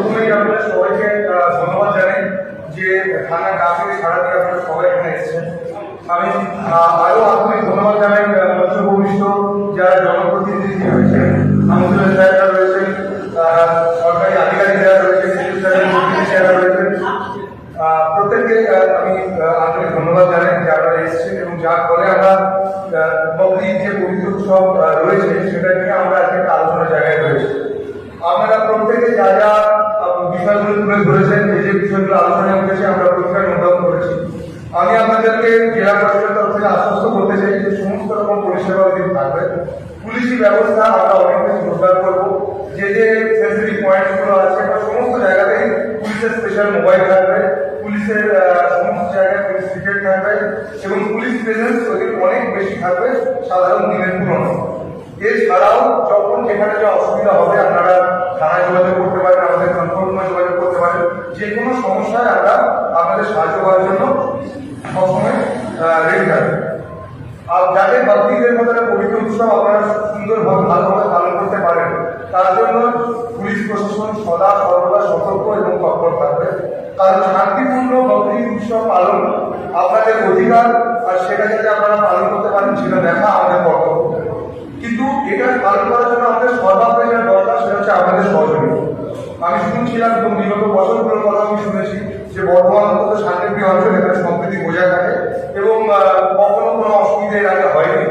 প্রথমেই আপনাদের সবাইকে ধন্যবাদ জানাই যে থানা ডাকে সারা দিয়ে আপনারা সবাই এখানে এসেছেন। আমি আহ, আরও আন্তরিক ধন্যবাদ জানাই আহ, মঞ্চ ভূমিষ্ঠ যারা জনপ্রতিনিধি রয়েছে কাউন্সিলর সাহেবরা রয়েছেন সরকারি আধিকারিক যারা রয়েছেন যারা রয়েছেন প্রত্যেককে আমি আন্তরিক ধন্যবাদ জানাই যে আপনারা এসেছেন এবং যার ফলে আমরা বকরির যে পবিত্র উৎসব রয়েছে সেটা নিয়ে আমরা আজকে একটা আলোচনার জায়গায় রয়েছে। আপনারা প্রত্যেকে যা যা বিষয়গুলো তুলে ধরেছেন যে যে বিষয়গুলো আলোচনায় উঠেছে, আমরা প্রত্যেকে নোট করেছি। আমি আপনাদেরকে জেলা প্রশাসনের তরফ থেকে আশ্বস্ত করতে চাই যে সমস্ত রকম পরিষেবা ওই থাকবে। পুলিশি ব্যবস্থা আমরা অনেক বেশি জোরদার করব। যে যে সেন্সিটিভ পয়েন্টগুলো আছে বা সমস্ত জায়গাতেই পুলিশের স্পেশাল মোবাইল থাকবে, পুলিশের সমস্ত জায়গায় পুলিশ ক্রিকেট থাকবে এবং পুলিশ প্রেজেন্স ওদের অনেক বেশি থাকবে সাধারণ দিনের তুলনায়। এছাড়াও যখন যেখানে যে অসুবিধা হবে আপনারা থানায় যোগাযোগ করতে পারেন আমাদের কন্ট্রোল রুমে যোগাযোগ করতে পারেন যে কোনো সমস্যায় আমরা আপনাদের সাহায্য করার জন্য সবসময় রেডি থাকব। আর যাতে বাকরিদের মতো একটা পবিত্র উৎসব আপনারা সুন্দরভাবে, ভালোভাবে পালন করতে পারেন, তার জন্য পুলিশ প্রশাসন সদা সর্বদা সতর্ক এবং তৎপর থাকবে। কারণ শান্তিপূর্ণ বকরিদ উৎসব পালন আপনাদের অধিকার, আর সেটা যাতে আপনারা পালন করতে পারেন, সেটা দেখা আমাদের কর্তব্য কিন্তু এটা পালন করার জন্য আমাদের যেটা দরকার, সেটা হচ্ছে আমাদের সহযোগিতা আমি শুনছিলাম বিগত কোনো অসুবিধা এর আগে হয়নি।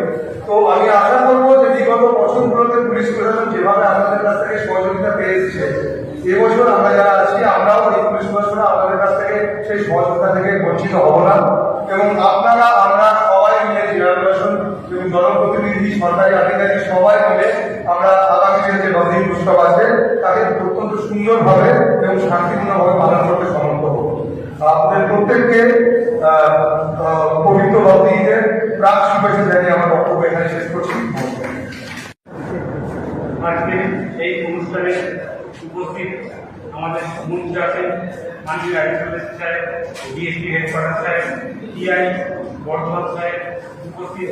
তো আমি আশা করব যে বিগত বছরগুলোতে পুলিশ প্রশাসন যেভাবে আপনাদের কাছ থেকে সহযোগিতা পেয়ে এসেছে এবছর আমরা যারা আছি, আমরাও এই পুলিশ প্রশাসন আপনাদের কাছ থেকে সেই সহযোগিতা থেকে বঞ্চিত হব না। এবং আপনারা, আমরা সবাই মিলে জেলা প্রশাসন এবং জনপ্রতিনিধি, সরকারি আধিকারিক সবাই মিলে আমরা আগামী যে নদী উৎসব আছে, তাকে অত্যন্ত সুন্দরভাবে এবং শান্তিপূর্ণভাবে পালন করতে সমর্থ হব আপনাদের প্রত্যেককে পবিত্র বকরিদের প্রাক শুভেচ্ছা জানিয়ে আমার বক্তব্য এখানে শেষ করছি নমস্কার। আজকে এই অনুষ্ঠানে উপস্থিত আমাদের মন্ত্রী আছেন মাননীয় রাজ্যপাল সাহেব ডিএসপি হেডকোয়ার্টার সাহেব টিআই বর্ধমান সাহেব উপস্থিত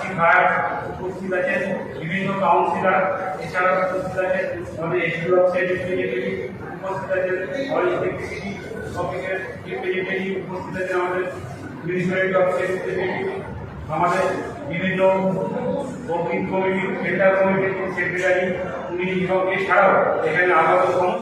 বিধায়ক উপস্থিত আছেন বিভিন্ন কাউন্সিলর এছাড়াও উপস্থিত আছেন আমাদের এসপি সাহেব রিপ্রেজেন্টেটিভ উপস্থিত আছেন অল ইলেকট্রিসিটি অফিসের রিপ্রেজেন্টেটিভ উপস্থিত আছেন আমাদের মিউনিসিপ্যালিটি অফিসের রিপ্রেজেন্টেটিভ আমাদের বিভিন্ন কমিটি কমিটি সেন্টার কমিটির সেক্রেটারি উনি বিভাগকে ছাড়াও এখানে আপাতত